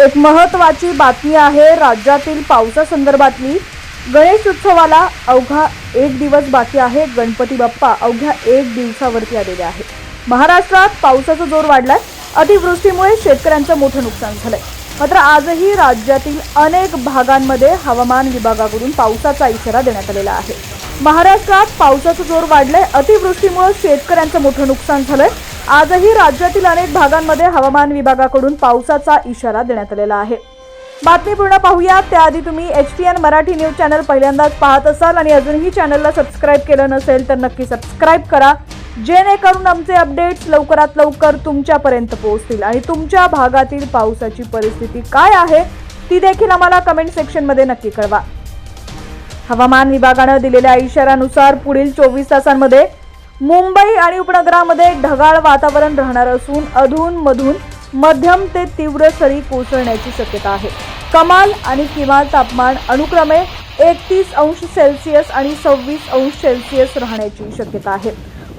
एक महत्त्वाची बातमी आहे राज्यातील पावसासंदर्भातली. गणेश उत्सवाला अवघा एक दिवस बाकी आहे. गणपती बाप्पा अवघ्या एक दिवसावरती आलेले आहे महाराष्ट्रात पावसाचा जोर वाढलाय. अतिवृष्टीमुळे शेतकऱ्यांचं मोठं नुकसान झालंय. मात्र आजही राज्यातील अनेक भागांमध्ये हवामान विभागाकडून पावसाचा इशारा देण्यात आलेला आहे. महाराष्ट्रात पावसाचा जोर वाढलाय. अतिवृष्टीमुळे शेतकऱ्यांचं मोठं नुकसान झालंय. आजही राज्यातील अनेक भागांमध्ये हवामान विभागाकडून पावसाचा इशारा देण्यात आलेला आहे. बातमी पूर्ण पाहूया त्याआधी तुम्ही H P N Marathi news channel पहिल्यांदाच पाहत असाल आणि अजूनही चॅनलला सबस्क्राईब केलं नसेल तर नक्की सबस्क्राईब करा. जेणेकरून आमचे अपडेट्स लवकरात लवकर तुमच्यापर्यंत पोहोचतील. आणि तुमच्या भागातील पावसाची परिस्थिती काय आहे ती देखील आम्हाला कमेंट सेक्शनमध्ये नक्की कळवा. हवामान विभागानं दिलेल्या इशाऱ्यानुसार पुढील चोवीस तासांमध्ये मुंबई आणि उपनगरामध्ये ढगाळ वातावरण राहणार असून अधून मधून मध्यम ते तीव्र सरी कोसळण्याची शक्यता आहे. कमाल आणि किमान तापमान अनुक्रमे एकतीस अंश सेल्सिअस आणि सव्वीस अंश सेल्सिअस राहण्याची शक्यता आहे.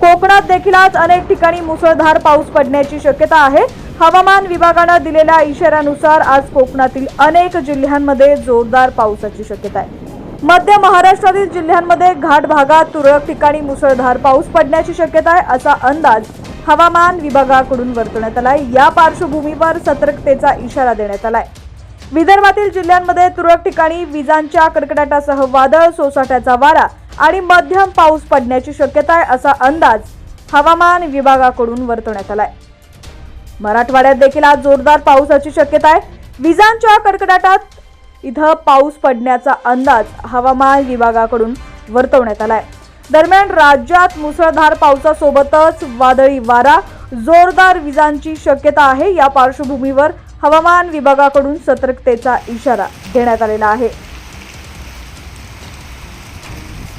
कोकणात देखील आज अनेक ठिकाणी मुसळधार पाऊस पडण्याची शक्यता आहे. हवामान विभागानं दिलेल्या इशाऱ्यानुसार आज कोकणातील अनेक जिल्ह्यांमध्ये जोरदार पावसाची शक्यता आहे. मध्य महाराष्ट्रातील जिल्ह्यांमध्ये घाट भागात तुरळक ठिकाणी मुसळधार पाऊस पडण्याची शक्यता आहे असा अंदाज हवामान विभागाकडून वर्तवण्यात आलाय. या पार्श्वभूमीवर सतर्कतेचा इशारा देण्यात आलाय. विदर्भातील जिल्ह्यांमध्ये तुरळक ठिकाणी विजांच्या कडकडाटासह वादळ सोसाट्याचा वारा आणि मध्यम पाऊस पडण्याची शक्यता आहे असा अंदाज हवामान विभागाकडून वर्तवण्यात आलाय. मराठवाड्यात देखील आज जोरदार पावसाची शक्यता आहे. विजांच्या कडकडाटात इथं पाऊस पडण्याचा अंदाज हवामान विभागाकडून वर्तवण्यात आला आहे दरम्यान राज्यात मुसळधार पावसासोबतच वादळी वारा जोरदार विजांची शक्यता आहे. या पार्श्वभूमीवर हवामान विभागाकडून सतर्कतेचा इशारा देण्यात आलेला आहे.